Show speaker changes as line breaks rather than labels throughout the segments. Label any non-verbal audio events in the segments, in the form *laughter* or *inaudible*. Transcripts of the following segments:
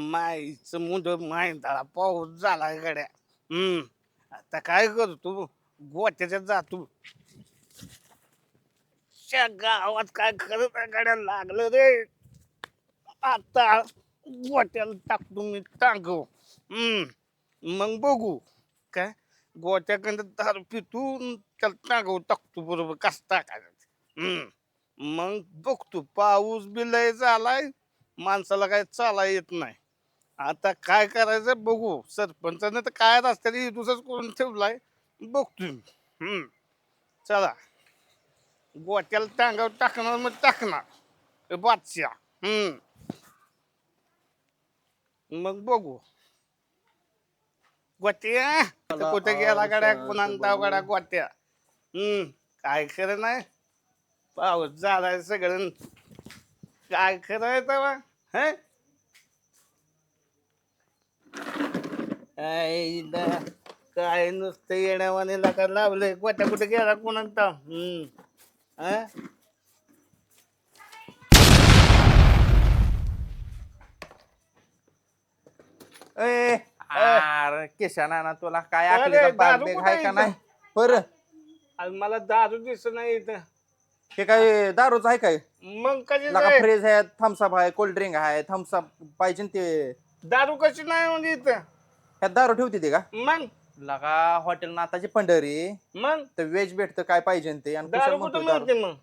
माईचं मुंड माय पाऊस झाला गड्या. हम्म. आता काय करतो तू? गोट्याच्या जा तू. गावात काय करत त्या गड्या? लागलं रे. आता गोट्याला टाकतो मी टांगव हम्म. मग बघू. काय? गोट्याकडं दारू पितून त्याला टांगव टाकतो बरोबर कसं टाकायचं? हम्म. मग बघतो पाऊस बी लय झालाय माणसाला काय चाला येत नाही. आता काय करायचं बघू सरपंचाने तर काय रस्त्याने दुसरंच करून ठेवलाय बघतो मी. हम्म. चला. गोट्याला टांगावर टाकणार मग टाकणार. बादशा हम्म. मग बघू. गोट्या. कुठे गेला गाड्या पुन्हा गाड्या गोट्या. हम्म काय खरं नाही. पाऊस झालाय सगळं. काय खरं आहे तेव्हा? हे? काय नुसतं येण्यावाने नका लावलंय. गोट्या कुठे गेला कोणा हम्म हा?
ए अरे केशा ना तुला काय
अरे,
आखलीचा
दारू
बिग
कुठं
आहे का
इथं?
नाही? बरं
आणि मला दारू दिसत नाही इथं.
हे काय दारूच आहे काय?
मग कशी
लगा
जाय?
फ्रीज आहे थम्सअप आहे कोल्ड ड्रिंक आहे थम्सअप पाहिजे न ते.
दारू कशी नाही म्हणजे इथं?
ह्यात दारू ठेवते ते का?
मग?
लगा हॉटेल नाताची पंढरी.
मग?
तर व्हेज भेटतं काय पाहिजे न ते? आणि
दारू
कुशल
कुठं
म्हणतोय दारू.
मिळते मग?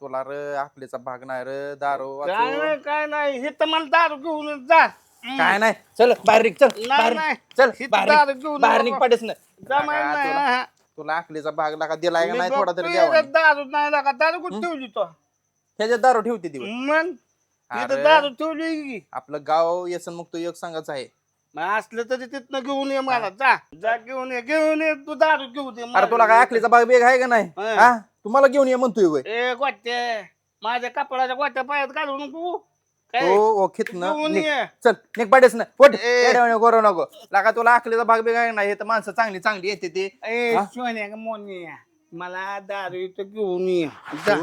तुला र आपलीचा भाग नाही र दारू
काय. नाही काय नाही. हे तर मला दारू घेऊन जा.
काय नाही. चल बाहेर निघ, चल.
नाही,
बाहेर
नाही.
निघ, चल बाहेर
दारू
निघ,
घेऊन
बाहेर
नको.
निघ पाडीस ना.
जमायला
लगा
नाही,
तुला-
हा.
तुला आखलीचा भाग लागा दिलाय का
मी
नाही थोडा तरी द्यावा
दारू नाही लागा. दारू कुठे ठेवली तो?
ह्याच्यात दारू ठेवते अरे.
इथं दारू ठेवली की.
आपलं गाव येसन मुक्त योग संघाच आहे.
मग असलं तरी तिथनं घेऊन ये मला. जा. जा घेऊन ये घेऊन ये. तू दारू घेऊन ये
अरे तुला काय आखलीचा भाग बेग आहे का नाही?
हा.
हा? तुम्हाला घेऊन ये म्हणतोय वय.
ए गोट्या. माझ्या कपड्याच्या गोट्या पायात घालू नको. काय
हो ओखित ना? निघ. चल निघ पाडेस ना. पोट
ए.
करू नको. लागा तुला आखलीचा भाग का नाही हे तर माणसं चांगली चांगली येते ते.
ए
हा?
सोन्या का मोन्या. मला दारू इथं घेऊन ये. जा.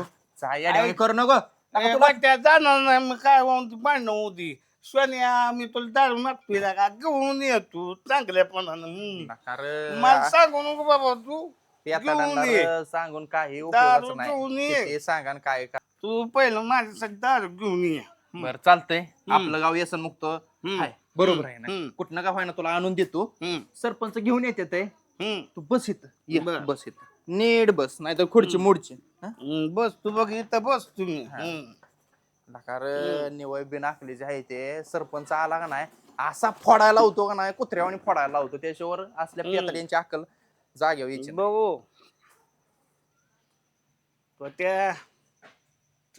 जा येड्यावानी करू नको.
ए, गोट्या जाणार नाही. मग काय होऊन ती भांडणं होती सोन्या मी तुला दारू मागतोय का घेऊन ये तू. चांगल्यापणानं. हम्म.
नकार
मला सांगू नको बाबा तू. घेऊन ये.
सांगून काही
दारू
उपयोगाचं
घेऊन
नाही
ये.
ते सांगा न काय का
तू पहिलं माझ्यासाठी दारू घेऊन ये.
बर चालतंय. आपलं गाव येसन मुक्त आहे बरोबर आहे
हम्म.
ना. कुठनं का व्हायना तुला आणून देतो.
हम्म,
सरपंच घेऊन येते ते.
हम्म.
तू बस इथं. ये,
बर.
बस इथं. नीट बस नाही तर खुर्ची मोडची.
हम्म, बस तू बघ इथं बस तुम्ही. हम्म.
नकार निवय बिन आखली जे आहे ते. सरपंच आला का नाही असा फोडायला लावतो का नाही कुत्र्यावानी फोडायला लावतो. त्याच्यावर असल्या
हम्म.
पेतड्यांची अक्कल जाग्यावर यायची नाही.
बघू. तो त्या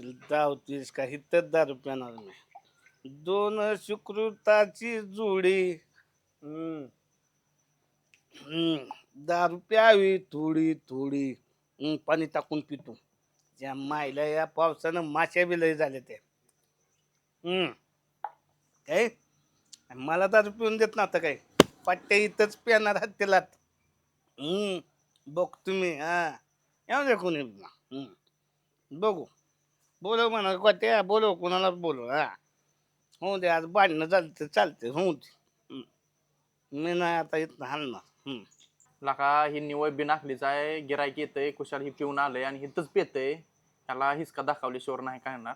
तुला दावतीस का इथं दारू पिणार नाही दोन सुकृताची जोडी. हम्म. हम्म. दारू प्यावी थोडी थोडी. हम्म, पाणी टाकून पितो. त्या मायला या पावसानं माश्या बी लय झाल्या त्या हम्म. काय? मला दारू पिऊन देत ना आता काय? पट्ट्या इथंच पिणार आहात हम्म. बघ तुम्ही हा. येऊ दे कोणी. हम्म. बघू. बोलव म्हणा कोट्या बोलव कोणाला बोलव हा. होऊ दे आज भांडणं चालते चालते होऊ दे. हम्म. मी नाही आता इथं हालणार हम्म.
लका ही निवळ बिन आहे गिरायक येतंय कुशाल ही पिऊन आलंय आणि हिथंच पेतय. त्याला हिसका दाखवल्याशिवाय नाही काय येणार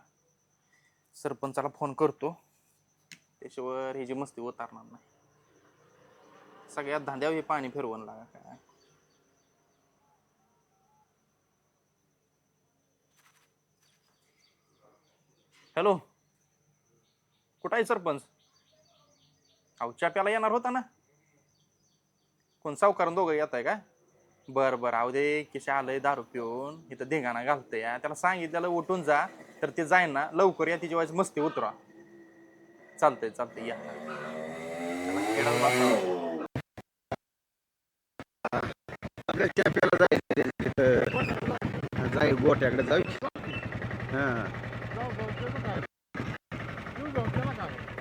सरपंचाला फोन करतो. त्याशिवाय ही जी मस्ती उतारणार नाही. सगळ्यात धांद्यावर हे पाणी फिरवून लागा काय? हॅलो. कुठं आहे सरपंच? अहो चाप्याला येणार होता ना? कोण सावकार दोघं येत आहे का? बर बर. अहो दे किशा आलंय दारू पिऊन. इथं धिंगाणा घालतंय. त्याला सांगितलेलं उठून जा. तर ते जाईन ना. लवकर या तिच्या वेळेस मस्ती उतरा चालतंय चालतंय. या. त्याला खेळत बसावं.
जाईल गोट्याकडे जाऊ. हा.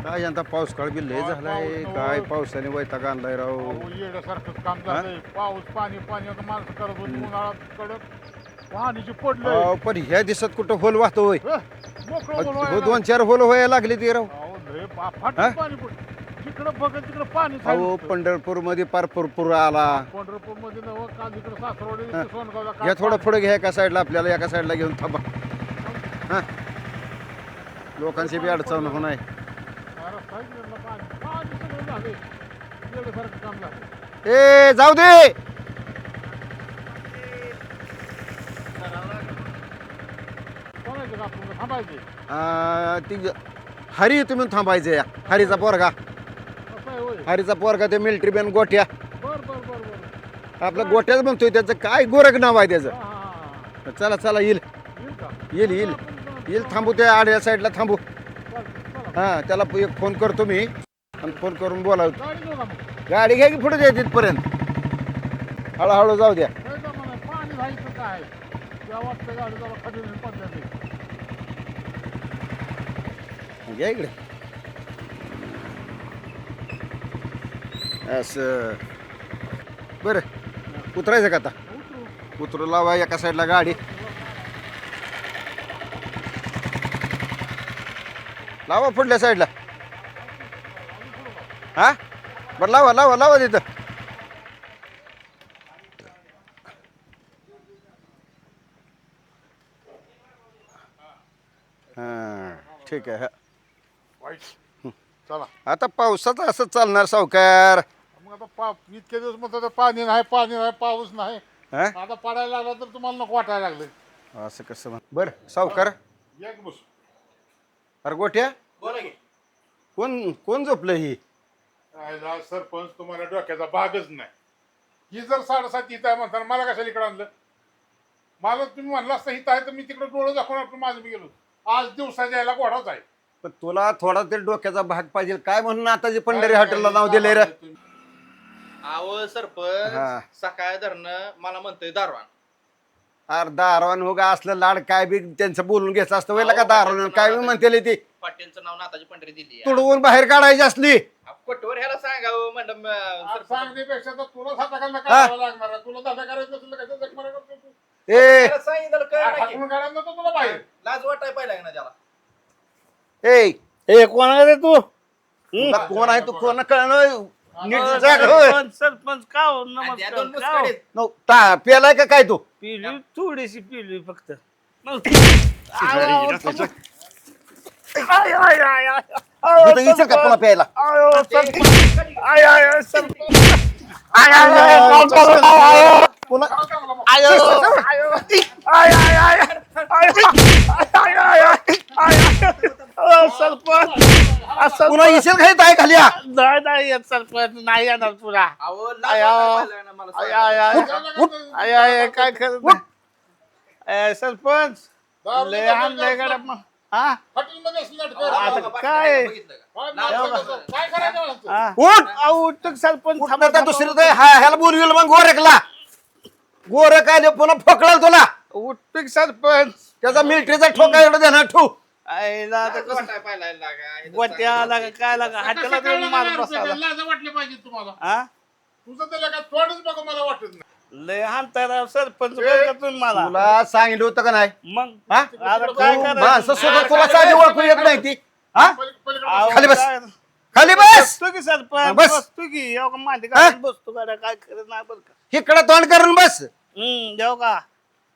काय यंदा पाऊस काळ बी लय झालाय. काय पावसाने वैताग आणलाय राव.
अहो, येड्यासारखंच काम झालंय. पाऊस पाणी पाणी. आता माणसं करत होती उन्हाळ्यात. कडक पाणीची पडलंय.
अहो, पण ह्या दिवसात कुठं होल वाहतो होय?
हं, मोकळं.
दोन चार होल व्हायला लागले ते राव. हा?
पाणी पडलं जिकडं बघत तिकडं पाणी
अहो पंढरपूरमध्ये पार पुरपूर आला.
पंढरपूरमध्ये नवं काल इकडं सासरवाडी
हा.
सोनगावला काल
घ्या थोडं पुढे घ्या एका साईडला आपल्याला एका साईडला घेऊन थांबा. हा? लोकांची बी अडचण होऊ नये. ए जाऊ दे! ती हरी तुम्ही थांबायचे या. हरीचा पोरगा. हरीचा पोरगा ते मिलिटरी बॅन
गोठ्या
आपलं गोठ्याच म्हणतोय त्याचं. काय गोरख नाव आहे त्याचं? चला चला येईल.
येईल
येईल. येईल थांबू त्या आडव्या साईडला थांबू.
हां
हा त्याला एक फोन करतो मी. आणि फोन करून बोलावतो.
गाडी
घ्या की पुढे द्या तिथपर्यंत. हळूहळू जाऊ द्या. घ्या इकडे. असं. बरं. उतरायचं का आता?
उतरू
लावा एका साईडला गाडी. लावा पुढल्या साईडला. हा? बरं लावा लावा लावा तिथं. हां ठीक आहे हा.
वाईट. चला.
आता पावसाचं असं चालणार सावकार.
मग आता पा इतके दिवस म्हणतो पाणी नाही पाणी नाही पाऊस नाही.
हा?
आता पडायला लागला तर तुम्हाला नको वाटायला लागलं
असं कसं म्हण बरं सावकार.
एक बस.
अरे गोठ्या
बोला की.
कोण कोण झोपलं ही?
राहिला सरपंच तुम्हाला डोक्याचा भागच नाही. ही जर साडेसात इथं आहे म्हणताना मला कशाला इकडे आणलं? मला तुम्ही म्हणला असता इथं आहे तर मी तिकडे डोळं दाखवून आपलं माझं मी गेलो. आज दिवसाच्या यायला घोडाच आहे.
पण तुला थोडा तरी डोक्याचा भाग पाहिजे. काय म्हणून आता जे पंढरी हॉटेलला नाव दिले रे?
अहो
हा.
सरपंच सकाळ धरणं मला म्हणतोय दारवान
अर्धा दारवान होगा असलं लाड काय बी त्यांचं बोलून घ्यायचं असतं वेळेला का दारवान? काय बी म्हणते ती?
पाटीलचं नाव नाताची पंढरी दिली
तुडवून बाहेर काढायची असली.
कोटवर ह्याला सांगावं मॅडम
आज सांगण्यापेक्षा तर तुला
हा.
लागणार आहे. तुला दादा करायचं असेल तर कसं जगमारा करतो तू?
ए.
सांगितलं कळलं नाही? की.
हाकलून काढायला नको तुला बाहेर?
लाज वाटाय पाहिला ना त्याला.
ए
ए कोण रे तू?
तुला कोण आहे? तू कोण? कळलं नीट
अहो,
जाग होय.
सरपंच सरपंच का हो
दोन
हो?
नो, ता पेलाय का काय तू
पिली थोडीशी पिली फक्त
इथं इचल का पुन्हा प्यायला
आय आय आय सरपंच आय आय
आय,
आय
आय,
सरपंच. आय, आय, आय.
पुन्हा
आय, आय, आय, आय, आय, आय, आय, आय, आय, आय, आय. अ, सरपंच असं
पुन्हा इचल खायत आहे खाली हा.
नाही नाही येत सरपंच नाही येणार पुरा
अहो लाज
आय,
वाटाय
आय.
पाहिला ना मला
आय
सांगावं.
आय आय आय आय आय काय करत नाही. सरपंच लय गाड्या. हा
नाटकं
अहो,
आता काय?
बघितलं का?
हा,
लाज
नाटकं
वाटाय
करतो. काय करायचं म्हणतो?
हा
उठ
अहो, सरपंच
उठ
थांबा,
आता
थांबा.
दुसरं तर हा- ह्याला बोलविल मग गोरखला गोरख आले पुन्हा फोकळल तुला
उठक सरपंच
त्याचा मिलिटरीचा ठोका एवढं देणार ठू
आईला आता कसं
पाहिला? हे
गोट्या. लागा काय लागा देऊन बसायला
रुपये? लाज वाटली पाहिजे तुम्हाला.
हा
तुझं त्याला काय थोडंच बघ मला वाटत नाही.
लय हाणताय राव सरपंच तुम्ही मला.
तुला सांगितलं होतं का नाही?
मग?
हा?
आता काय
तू
करायचं?
माणसं सुद्धा तुला साधी ओळखू येत नाही ती. हा
पलीकडे- पलीकडे
अहो,
खाली बस. खाली बस.
बसतो की सरपंच?
बस.
बसतो की? येऊ
हा?
घालून बसतो गाड्या काय करत नाही बरं का?
इकडं तोंड करून बस.
हम्म देऊ का?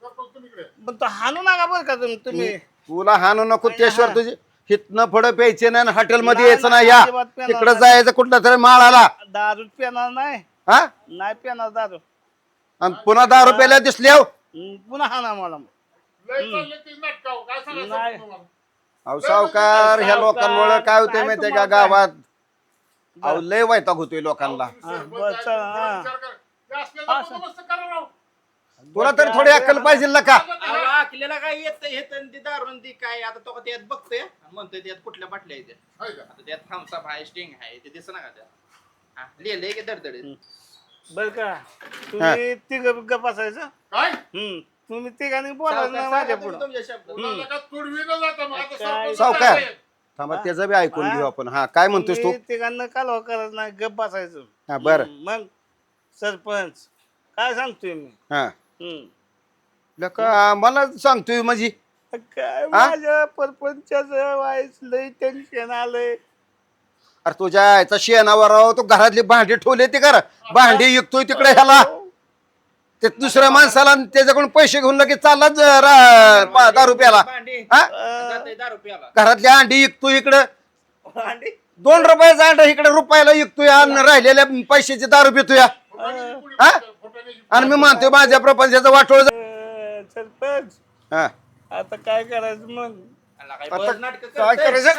सरपंच तुम्ही इकडे.
पण तो हाणू नका बरं का तुम्ही तुम्ही.
तुला हाणू नको त्याशिवाय. तुझी हितनं पुढं प्यायचे नाही हॉटेलमध्ये यायचं
नाही,
या
अजिबात
तिकडं
नाही.
जायचं कुठला तरी माळ आला
दारू पिणार नाही
हा
नाही पिणार दारू
आणि पुन्हा दहा रुपयाला दिसले हो
हम्म, पुन्हा हाणा मला मग.
लय चालले ते नाटकाव. काय सांगायचं
नाही.
तुम्हाला?
अहो सावकार ह्या लोकांमुळे काय होतंय
काय
माहितीये का गावात अहो लय वैताग होतोय लोकांना
तुम्ही सरपंच
बरं,
आहे,
चला,
जरा
हा.
विचार करा. ते असलेला बंदोबस्त करा राव.
तुला तरी थोडी अक्कल पाहिजे ना का
आखलेला काय येत येत ती दारून ती काय आता तो त्यात बघतोय आणि म्हणतोय त्यात कुठल्या बाटल्या.
हाय का?
आता त्यात थम्सअप आहे स्टिंग आहे ते दिसत ना का त्यात? हा, लिहिलंय की दडदडीत
बरं का? तुम्ही तिघ गप बसायचं?
काय?
हम्म. तुम्ही तिघांनी बोला ना
सांगा
माझ्या
तुम्ही
पुढं.
तुमच्या
तुडवी न जाता मग आता
काय-
सरपंच
सावकार.
आहे.
थांबा
हा?
त्याचं बी ऐकून
हा?
घेऊ आपण. हा काय म्हणतोस तू?
तुम्ही तिघांना कालवा करत नाही गप बसायचं.
हा बर.
हम्म, मग सरपंच काय सांगतोय मी?
हा.
हम्म.
लका मला सांगतोय म्हणजे
काय माझ्या परपंचाच वाईस लय टेन्शन आलंय.
अरे तुझ्या याचा शेणावर राव तू घरातली भांडी ठेवले ते कर भांडी विकतोय तिकडे ह्याला. ते दुसऱ्या माणसाला आणि त्याच्याकडून पैसे घेऊन लगेच चालला ज- रा- पा- दारू प्याला हा? घरातली अंडी विकतोय इकडं. दोन रुपयाचा अंडा इकडे रुपयाला विकतोय आणि राहिलेल्या पैशाची दारू पितोय. हा? आणि मी मानतोय माझ्या प्रपंचाचं वाटोळ
सरपंच
हा.
आता काय करायचं मग?
काय करायचं.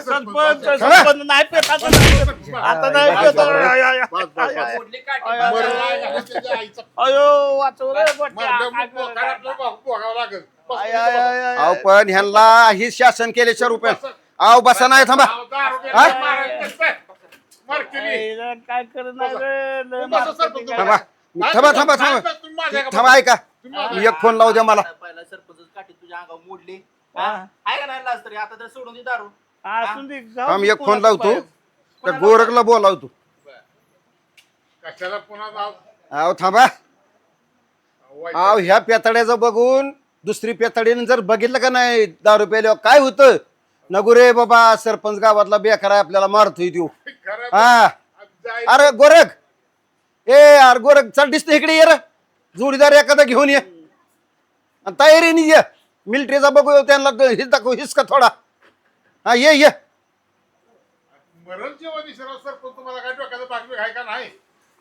सरपंच सरपंच नाही पेत आता नाही पेत. आता नाही पेत. आयो, आयो, आयो. वाचव रे बट्ट्या. काय आय, आय, आय, आय, *laughs*
अहो. पण ह्यांना ही शासन केल्याच्या रुपये अहो बसा. नाही थांबा. हा?
केली.
काय करणार रे लय मारते
थांबा. थांबा थांबा थांबा. थांबा ऐका. एक फोन लावू द्या मला.
पहिला सरपंच काठी तुझ्या अंगावर मोडली
हा.
आहे का नाही लाज तरी? आता तर सोडून दे दारू.
असून दे, जाऊ
थांब
दे
एक फोन
कोणाचं
लावतो
पाय.
त्या गोरखला बोलाव तू.
कशाला पुन्हा?
अहो थांबा.
वाईट.
अहो ह्या पेताड्याचं बघून दुसरी पेताडीने जर बघितलं का नाही दारू प्यायल्यावर काय होतं? नको रे बाबा सरपंच गावातला बेकार आहे आपल्याला मारतोय तू
घरात
हा.
जायचं.
अरे गोरख! ए अरे गोरख चल दिसते इकडे ये रे. जोडीदार एखादा घेऊन ये. आणि तयारीने ये. मिलिटरीचा बघू त्यांना हिस दाखव हिसका थोडा. हा ये ये.
मरण जेव्हा दिसेल सर पण तुम्हाला काय डोक्याचा भाग आहे का नाही?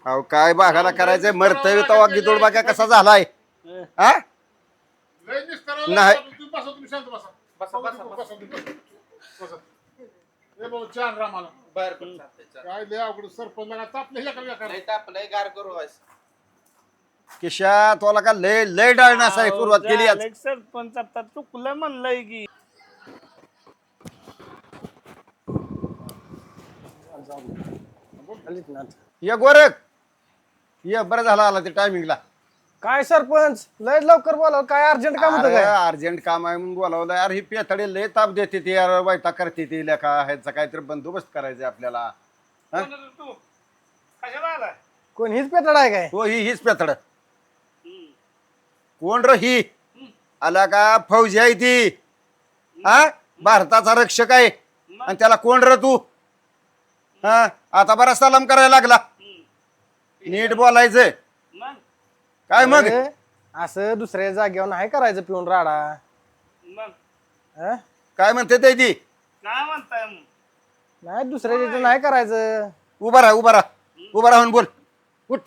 अहो काय बागाला करायचंय? मरतय तवा गिदोड बागा कसा झालाय? हा?
लय
नाही.
लागला. तुम्ही बसा तुम्ही शांत बसा. बसा बसा बसा तुम्ही बसा. बसा. हे बाबा छान रामाला.
बर चालतंय? चालतंय.
काय लय अवघड सरपंच लागा तापले ह्या का
लय तापलंय गार करू वास.
किशा तुला का लय लय डाळण्यास आहे सुरुवात केली आज.
सरपंच आता चुकलं म्हणलंय की.
ये गोरख. ये बरं झालं आला ते टायमिंगला
काय सरपंच? लय लवकर बोलाव. काय अर्जंट काम होतं काय?
अर्जंट काम आहे म्हणून बोलावलं. यार ही पेथडे लय ताप देते ती. यार वैता करते ती. लेखा ह्याचा काहीतरी बंदोबस्त करायचा आपल्याला. हा?
कोण रे तू? कशाला आलाय?
कोण हीच पेटड आहे काय?
हो ही हीच पेथड. कोण र ही? आला का? फौजी आहे ती. हा? भारताचा रक्षक आहे. आणि त्याला कोण र तू? हा? आता बरा सलाम करायला लागला. नीट बोलायचं. काय मग?
अरे, असं दुसऱ्या जागेवर नाही करायचं पिऊन राडा.
मग?
हं?
काय म्हणते ते ती?
काय म्हणताय मग?
नाही दुसऱ्या याचं नाही करायचं.
उभा राहा उभा राहा. उभा राहून बोल. उठ.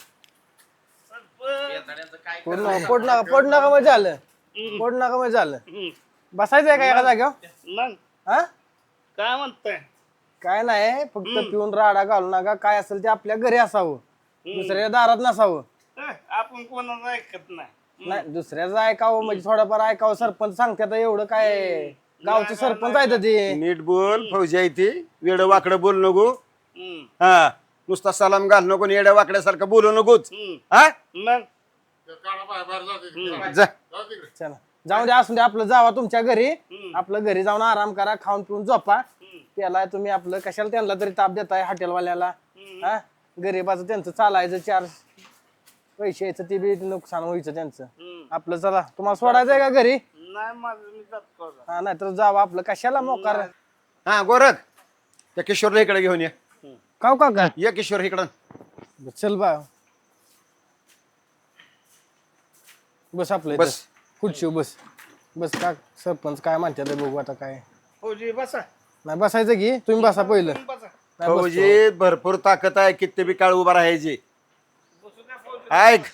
सरपंच
नका पोट नका पोट नका मग झालं? पोट नका मग झालं?
हम्म.
बसायचं आहे का एका जागेवर?
मग?
हा?
काय म्हणताय?
काय नाही फक्त पिऊन राडा घालू नका. काय असेल ते आपल्या घरी असावं. दुसऱ्या दारात नसावं.
ए, आपण कोणाचं ऐकत नाही.
नाही दुसऱ्याचं ऐकावं म्हणजे थोडंफार ऐकावं. सरपंच सांगतात एवढं काय गावचं सरपंच आहे तर ते.
नीट बोल फौजी आहे ती. वेड वाकडं बोल नको.
हम्म,
हा नुसता सलाम घाल नको आणि येड्या वाकड्यासारखं बोलू नकोच.
हम्म.
हा?
मग?
जाऊ.
जा.
चला. द्या असून द्या आपलं जावा तुमच्या घरी. आपलं घरी जाऊन आराम करा खाऊन पिऊन झोपा. त्याला तुम्ही आपलं कशाला त्यांना तरी ताप देताय हॉटेलवाल्याला हा? गरीबाचं त्यांचं चालायचं चार पैसे यायचं ते बी नुकसान व्हायचं त्यांचं.
हम्म.
आपलं चला तुम्हाला सोडायचंय का घरी?
नाही माझं मी जातो आता.
हा नाहीतर जावा आपलं. कशाला मोकार?
हा गोरख त्या किशोरला इकडे घेऊन ये.
काव काका
ये किशोर इकडं.
चल बा. बस आपलं
बस.
बस. खुर्ची बस. बस का सरपंच काय म्हणतात ते बघू आता काय.
फौजी बसा.
नाही बसायचं की? तुम्ही बसा पहिलं.
तुम्ही बसा.
नाही बसतो.
फौजी भरपूर ताकद आहे किती बी काळ उभा राहायची. ऐक.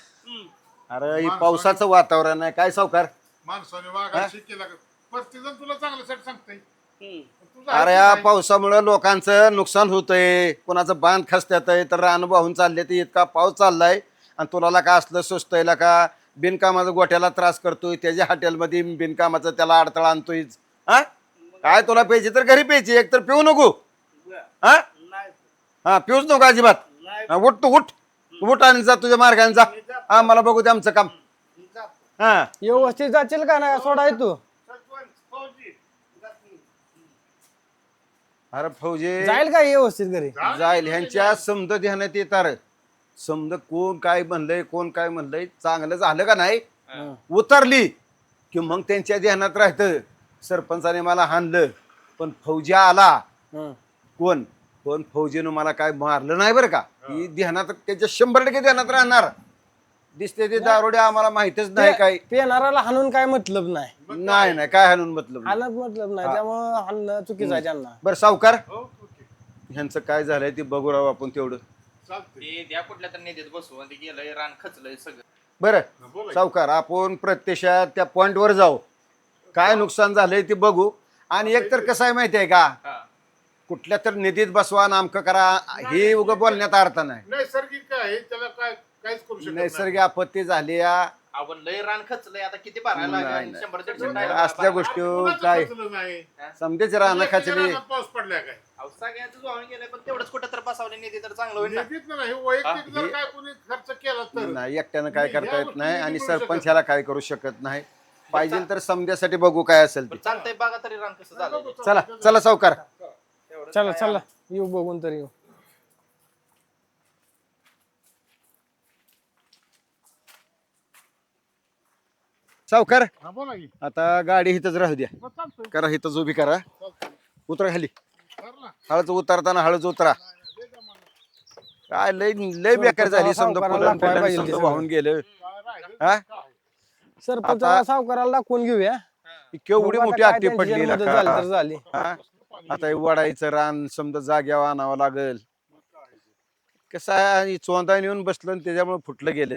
अरे हे पावसाचं वातावरण आहे. काय सावकार?
माणसाने वागा शिकेला प्रत्येक जण तुला चांगलं सेट सांगतंय.
हम्म.
तुझं
अरे या
नाही.
पावसामुळे लोकांचं नुकसान होतंय. कोणाचं बांध खसत्यात आहे तर रान वाहून चालले ते इतका पाऊस चाललाय. आणि तुला का असलं सुचतंय का? बिनकामाचं गोट्याला त्रास करतोय. त्याच्या हॉटेलमध्ये बिनकामाचं त्याला अडथळा आणतोय. हा? काय तुला प्यायची तर घरी प्यायची. एक तर पिऊ नको. हा?
नाही.
हा पिऊच नको अजिबात.
नाही.
हा, उठ तू उठ. उठ आणि जा तुझ्या मार्गाने जा. हा मला बघू दे आमचं काम. हा.
व्यवस्थित जाशील का ना सोडाय तू.
अरे फौजे.
जाईल का व्यवस्थित घरी?
जाईल. ह्यांच्या समज ध्यानात येणार समज कोण काय म्हणलंय कोण काय म्हणलंय चांगलं झालं का नाही. उतरली की मग त्यांच्या ध्यानात राहतं. सरपंचाने मला हाणलं पण फौजी आला. कोण? पण फौजीनं मला काय मारलं नाही बरं का? ही. ध्यानात त्याच्या शंभर टक्के ध्यानात राहणार. दिसते ते दारोडे आम्हाला माहितच नाही काय.
पेनाराला हाणून काय मतलब नाही.
नाही नाही काय हाणून मतलब
हाणत मतलब नाही त्यामुळं हाणणं चुकीचं आहे त्यांना
बरं सावकार.
हो, ओके.
ह्यांचं काय झालंय ते बघू राहू आपण तेवढं.
ते द्या कुठल्या तर नेत्यात बसू आणि ते गेलंय रान खचलंय सगळं.
बरं
बोला की.
सावकार आपण प्रत्यक्षात त्या point वर जाऊ. काय नुकसान झालंय ते बघू. आणि एक तर कसं आहे माहिती आहे का?
हा.
कुठल्या तर निधीत बसवा नामकं करा. हे उगा बोलण्यात अर्थ नाही.
नैसर्गिक आहे? त्याला काय काहीच करू शकत नाही.
नैसर्गिक आपत्ती झाली या.
आपण लय रान खचलंय. आता किती भरायला
नाही,
लागेल
नाही.
शंभर दीडशे
नाही,
टायला
असल्या
भरायला
गोष्टी
कुणाचं
काय?
खचलं नाही?
समजेच राहणं
एका
खाचली.
पाऊस पडलाय काय?
अहो, सगळ्यांचं वाहून गेलंय पण तेवढंच कुठं तर बसावले नेते तर चांगलं होईल ना.
निधीत नाही वैयक्तिक जर
हे-
काय कोणी खर्च केला तर.
नाही एकट्यानं काय करता येत नाही आणि सरपंच ह्याला काय करू शकत नाही. पाहिजे तर समजासाठी बघू काय असेल
चालतंय बघा तरी रान कसं झालं
चला चला. सावकार.
चला चला येऊ बघून तरी येऊ
सावकार
हा, बोला की.
आता गाडी इथंच राहू द्या
मग चालतंय.
करा इथंच उभी करा. उतरा खाली
ठरला.
हळद उतरताना हळद उतरा काय लय लय बेकार झाली समजा
सावकाराला
पुरण
पाहिजे
समजा वाहून गेलं? हा?
सरपंचाला सावकाराला दाखवून घेऊया
केवढी मोठी
त्यांची
पडली
झाली? तर झाली
हा? आता हे वडायचं रान समजा जाग्यावर आणावं लागल. कसं आहे आणि चोंदा नेऊन बसलं आणि त्याच्यामुळे फुटलं गेले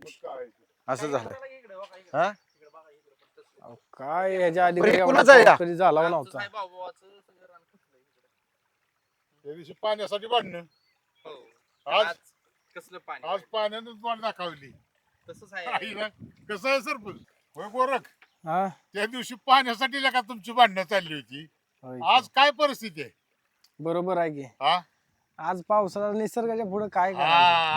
असं झालं. हा?
अहो, काय ह्याच्या आधी
बरं, हे
एवढा
कुणाचं आहे
पाऊस
का?
कधी झाला
आमचं
नव्हता.
त्या दिवशी पाण्यासाठी भांडणं.
हो.
आज-
आज कसलं पाणी?
आज पाण्यानं वाट दाखवली.
तसंच आहे.
आईला कसं आहे सरपंच? होय गोरख?
हा?
त्या दिवशी पाण्यासाठी का तुमची भांडणं चालली होती. आज काय परिस्थिती आहे?
बरोबर आहे की.
हा?
आज पावसाला निसर्गाच्या पुढे काय
हा,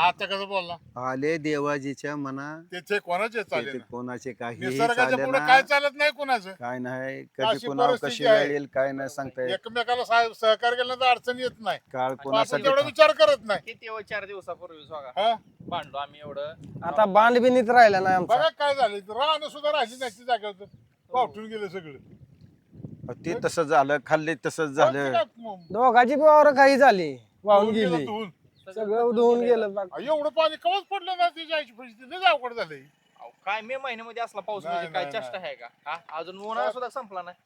आता कसं बोलला?
आले देवाजीच्या मना.
त्याचे कोणाचे चालेल?
कोणाचे काही
निसर्गाच्या पुढे काय चालत नाही कोणाचं?
काय नाही
अशी
कधी कोणावर
परिस्थिती
कशी
आहे.
येईल काय नाही सांगता येत.
एकमेकाला सह- सहकार्य केलं तर अडचण येत नाही.
काळ
पण आपण
कोणासाठी
तेवढा विचार करत नाही.
किती व चार दिवसापूर्वी बघा.
हा?
भांडलो आम्ही एवढं.
आता बांध बिनीत राहिला नाही आमचा.
बघा काय झालं राहणं सुद्धा राहिली नाही ती जागेवर. पावठून गेलं सगळं.
ते तसं झालं खाल्ले तसंच झालं.
काय
दोघाची वावर काही झाली. वाहून
गेलं.
सगळं धुवून गेलं
एवढं पाणी कवच पडलं ना परिस्थिती लय अवघड
अहो, काय मे महिन्यामध्ये असला पाऊस
नाही,
म्हणजे काय
नाही,
चेष्टा आहे का? हा? अजून उन्हाळा सुद्धा संपला नाही.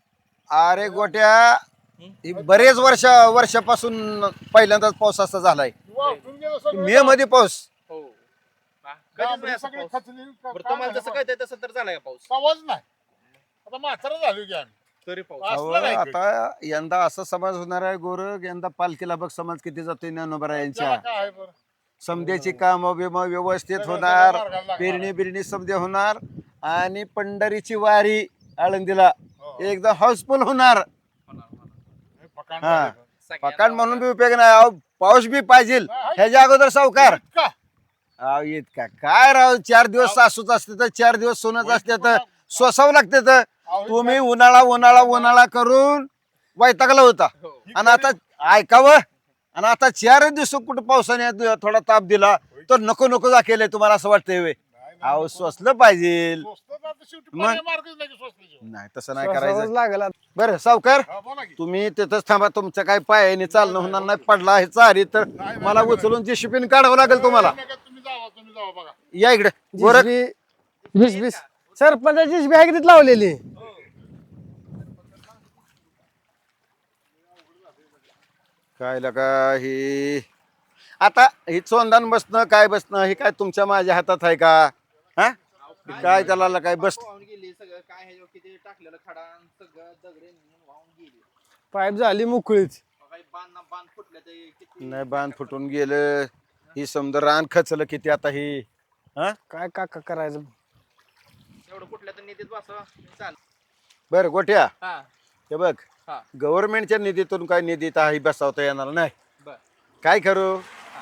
अरे गोट्या ही बरेच वर्ष वर्षापासून पहिल्यांदाच पाऊस असा झालाय.
वाहून गेलं सगळं
मे मध्ये पाऊस.
हो. हा, कधीच नाही
डांबरी
असा
सगळी
पाऊस.
खचली. का-
बरं
काय
तुम्हाला
झालं
जसं? कळतंय तसं तर झालाय का पाऊस?
आवाज नाही. आता म्हातारा झालो की आम्ही.
तरी पाऊस
अहो,
असलं नाही कधी.
आता यंदा असा समाज होणार आहे गोरख यंदा पालखीला बघ समाज किती जातोय ज्ञानोबरा यांच्या
काय आहे बरं?
समध्याची काम बिम व्यवस्थित होणार. पेरणी बिरणी समजे होणार आणि पंढरीची वारी आळंदीला
हो.
एकदम हाऊसफुल होणार
हे पकाण
हा.
झालं.
सगळ्यांना
पकाण म्हणून बी उपयोग नाही अहो, पाऊस बी पाहिजे ह्याच्या अगोदर सावकार
इतका?
अहो इतका काय राव चार दिवस सासूच असते तर चार दिवस सोनच असते तर सोसावं लागते तर तुम्ही उन्हाळा उन्हाळा उन्हाळा करून वैतागला होता.
हो.
आणि आता ऐकावं? आणि आता चार दिवस कुठं पावसाने थोडा ताप दिला तर नको नको जा केलंय तुम्हाला असं वाटतंय अहो स्वसलं पाहिजे.
स्वस्त तर आता शेवटी
मग?
पर्याय मार्गच नाही
तसं नाही करायचं.
लागेल.
बरं सावकार. तुम्ही तिथंच थांबा तुमचं काय पायाने चालणं होणार नाही पडला हे चारी तर मला उचलून जी शिपिन काढावं लागेल तुम्हाला.
नाही, नाही, तुम्ही जावा तुम्ही जावा बघा.
या इकडे.
वीस वीस सरपंचाची किती लावलेली?
काय लका ही? आता ही चोंदान बसणं काय बसणं हे काय तुमच्या माझ्या हातात आहे का? हा? हे काय त्याला ला काय बस
वाहून गेली सगळं काय ह्याच्यावर किती टाकलेलं खडा आणि सगळं दगडे नेऊन वाहून गेली.
पाईप झाली मोकळीच.
काही बांध ना बांध फुटले ते किती
नाही बांध फुटून गेलं. ही समजा रान खचलं किती आता ही. हा?
काय काका करायचं?
एवढं कुठल्या तर नेतेत बसा. चाल.
बरं गोट्या.
हा.
हे बघ
हा.
गव्हर्नमेंटच्या निधीतून काय निधीत ही बसवता येणार नाही.
बर.
काय करू?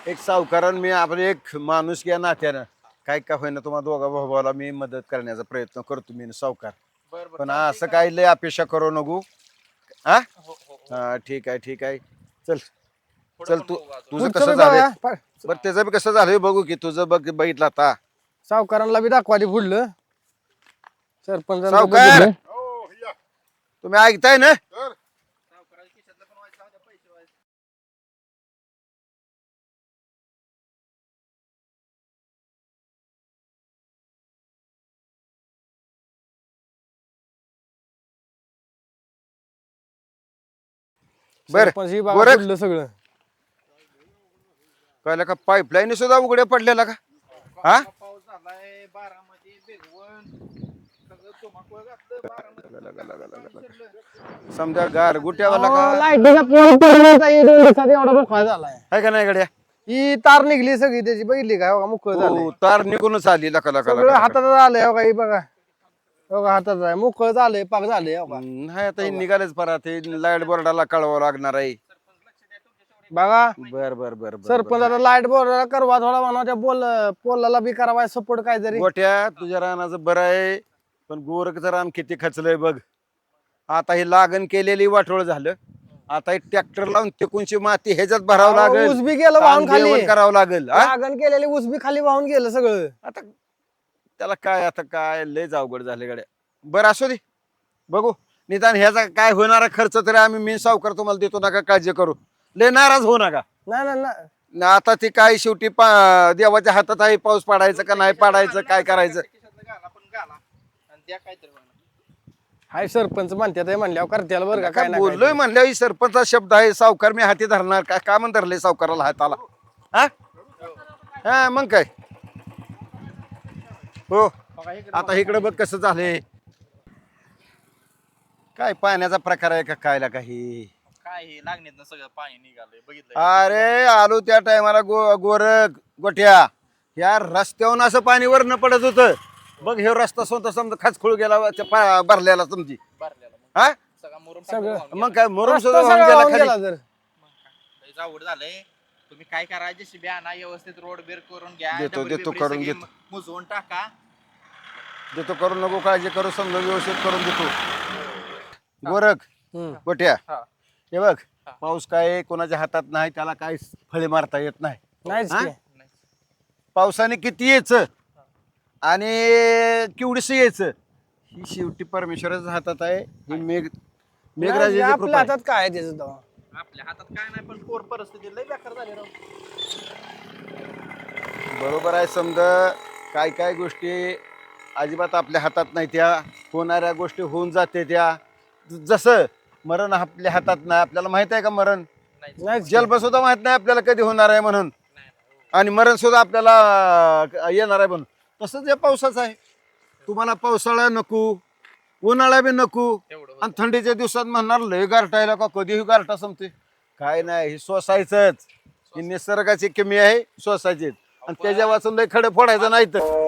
एक सावकारण मी आपले एक माणूस या नात्यानं. काय का होईना तुम्हाला दोघा भावाला मी मदत करण्याचा प्रयत्न करतो मी सावकार.
बर बर.
पण असं काय लय अपेक्षा करू नको. हा?
हो हो
हा. ठीक आहे ठीक आहे. चल. चल
पण
तू
बघू अजून.
तुझं
पुढचं
कसं
बी पा-
बरं त्याचं बी कसं झालंय बघू की तुझं बघ बघितलं आता.
सावकारांना बी दाखवाली पुढलं. सरपंच
सावकार! तुम्ही ऐकताय ना. बर.
सरपंच ही
गोरख.
पुढलं सगळं.
कळलं का? पाईपलाईन सुद्धा उघड्या पडलेला का? हा?
पाऊस झालाय
समजा गार गुट्यावाला का
लाईटीचा पोल पडला दोन दिवसात एवढा मोकळा झालाय.
आहे का नाही गड्या?
ही तार निघली सगळी त्याची बघितली का हो मोकळ झालंय.
हो, तार निघूनच आली लका लका
सगळं
लका.
हातात आलंय हो ही बघा. हो का हातात आहे. मोकळ झालंय पाक झालंय हो
नाही आता हे निघालेच परा ते लाइट बोर्डाला कळवावं लागणार आहे.
बघा.
बर बर बर बर
सरपंच आता लाइट बोर्ड करवा थोडा म्हणा त्या बोल पोलाला बी करावा सपोर्ट काहीतरी.
गोट्या तुझ्या रानाचं बरं आहे. पण गोरखचं रान किती खचलंय बघ. आता हे लागण केलेली वाटोळ झालं. आता हे ट्रॅक्टर लावून तिकूनची माती ह्याच्यात भरावं लागेल.
बी गेलं वाहून खाली.
करावं लागेल हा?
लागण केलेली ऊस बी खाली वाहून गेलं सगळं.
आता त्याला काय आता काय लयच अवघड झाले गाड्या. बरं असू दे. बघू. निदान ह्याचा काय होणारा खर्च तरी आम्ही मी सावकार तुम्हाला देतो नका काळजी करू. लय नाराज होऊ नका.
नाही नाही नाही
न आता ती काय शेवटी पा देवाच्या हातात आहे पाऊस पाडायचं का नाही पाडायचं काय करायचं?
द्या काहीतरी म्हणा.
हाय सरपंच म्हणतात हे म्हणल्यावर करत्याला बरं का काय
बोललोय म्हणल्यावर ही सरपंचा शब्द आहे सावकार मी हाती धरणार काय का म्हणून धरले सावकाराला हाताला? हा? हा मग काय? हो.
बघा इकडे
आता इकडे बघ कसं झालंय. काय पाण्याचा प्रकार आहे का कायला काही?
काय हे लागण्यात ना सगळं पाणी निघालंय बघितलं
अरे आलो त्या टायमाला गो गोरख गोट्या. या रस्त्यावरून असं पाणी वर न पडत होतं. बघ हे रस्ता स्वतः समजा खाचखोळ गेला त्या पा- भरलेला समजी.
भरलेला मग.
हा?
सगळा मुरुम
सगळं.
मग काय मोरून
रस्ता
सुद्धा वाहून
सगळा
गेला
वाहून
खाली?
गेला तर
लय जावड झालंय. तुम्ही काय करा जेसीबी आणा व्यवस्थित रोड बेर करून घ्या.
देतो, देतो,
बिबरी
करून
सगळी
देतो.
मुजवून टाका.
देतो करू नको काळजी करू समजा व्यवस्थित करून देतो. गोरख
हम्म.
हा.
हे बघ पाऊस काय कोणाच्या हातात नाही त्याला काय फळे मारता येत नाही.
नाहीच
हा?
की.
पावसाने किती यायचं? आणि केवढीस यायचं? ही शेवटी परमेश्वराच्या हातात आहे. ही मेघ
नाही,
मेघराजाची
आपल्या
कृपा आहे.
हातात काय आहे त्याचं तेव्हा?
आपल्या हातात काय नाही पण पोर परिस्थिती लय बेकार झाली राव.
बरोबर आहे समजा काय काय गोष्टी अजिबात आपल्या हातात नाही त्या. होणाऱ्या गोष्टी होऊन जाते त्या. जसं मरण आपल्या हातात नाही. आपल्याला माहीत आहे का मरण?
की.
जन्म सुद्धा माहीत नाही आपल्याला कधी होणार आहे म्हणून. आणि मरण सुद्धा आपल्याला अं, येणार आहे म्हणून. तसंच या पावसाचं आहे. तुम्हाला पावसाळा नको उन्हाळा बी नको. आणि थंडीच्या दिवसात म्हणणार लय गारठायला का कधीही गारठा संपते काय नाही हे सोसायचंच. ही निसर्गाची किमी आहे सोसायची आणि त्याच्या वाचून लय खडे फोडायचं नाही तर.